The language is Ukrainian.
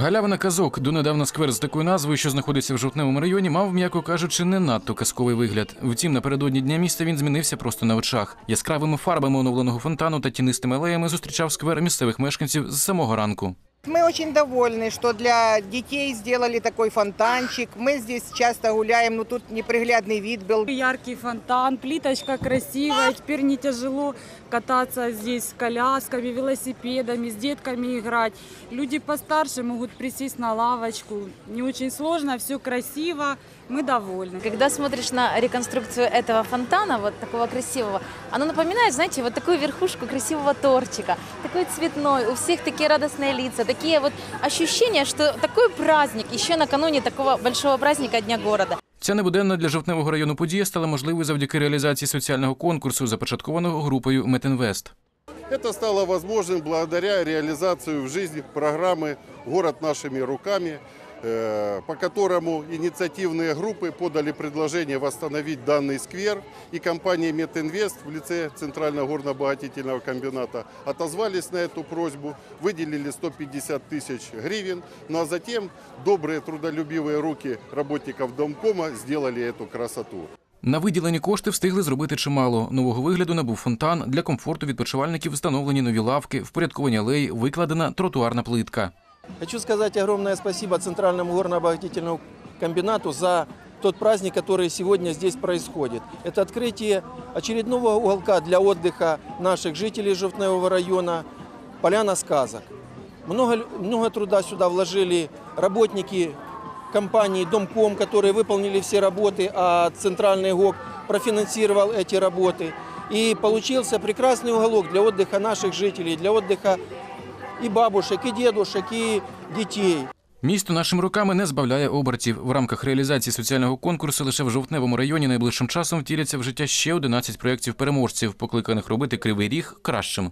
Галявина казок донедавна сквер з такою назвою, що знаходиться в жовтневому районі, мав, м'яко кажучи, не надто казковий вигляд. Втім, напередодні дня міста він змінився просто на очах. Яскравими фарбами оновленого фонтану та тінистими алеями зустрічав сквер місцевих мешканців з самого ранку. Мы очень довольны, что для детей сделали такой фонтанчик. Мы здесь часто гуляем, но тут неприглядный вид был. Яркий фонтан, плиточка красивая. Теперь не тяжело кататься здесь с колясками, велосипедами, с детками играть. Люди постарше могут присесть на лавочку. Не очень сложно, все красиво. Мы довольны. Когда смотришь на реконструкцию этого фонтана, вот такого красивого, оно напоминает, знаете, вот такую верхушку красивого тортика, такой цветной, у всех такие радостные лица, такие вот ощущения, что такой праздник, еще накануне такого большого праздника Дня города. Ця небуденна для жовтневого району подія стала можливою завдяки реалізації соціального конкурсу, започаткованого групою Метінвест. Это стало возможным благодаря реализации в жизнь программы «Город нашими руками», э, по которому инициативные группы подали предложение восстановить данный сквер, и компания «Метинвест» в лице Центрального горно-обогатительного комбината отозвались на эту просьбу, выделили 150 тысяч гривен, ну а затем добрые трудолюбивые руки работников Домкома сделали эту красоту. На виділені кошти встигли зробити чимало. Нового вигляду набув фонтан для комфорту відпочивальників, встановлені нові лавки, впорядковані алеї, викладена тротуарна плитка. Хочу сказать огромное спасибо Центральному горно-обогатительному комбинату за тот праздник, который сегодня здесь происходит. Это открытие очередного уголка для отдыха наших жителей Жовтневого района «Поляна сказок». Много, много труда сюда вложили работники компании «Домком», которые выполнили все работы, а Центральный ГОК профинансировал эти работы. И получился прекрасный уголок для отдыха наших жителей, для отдыха и бабушек, і дідушек, і дітей. Місто нашими руками не збавляє обертів. В рамках реалізації соціального конкурсу лише в жовтневому районі найближчим часом втіляться в життя ще 11 проєктів переможців, покликаних робити кривий ріг кращим.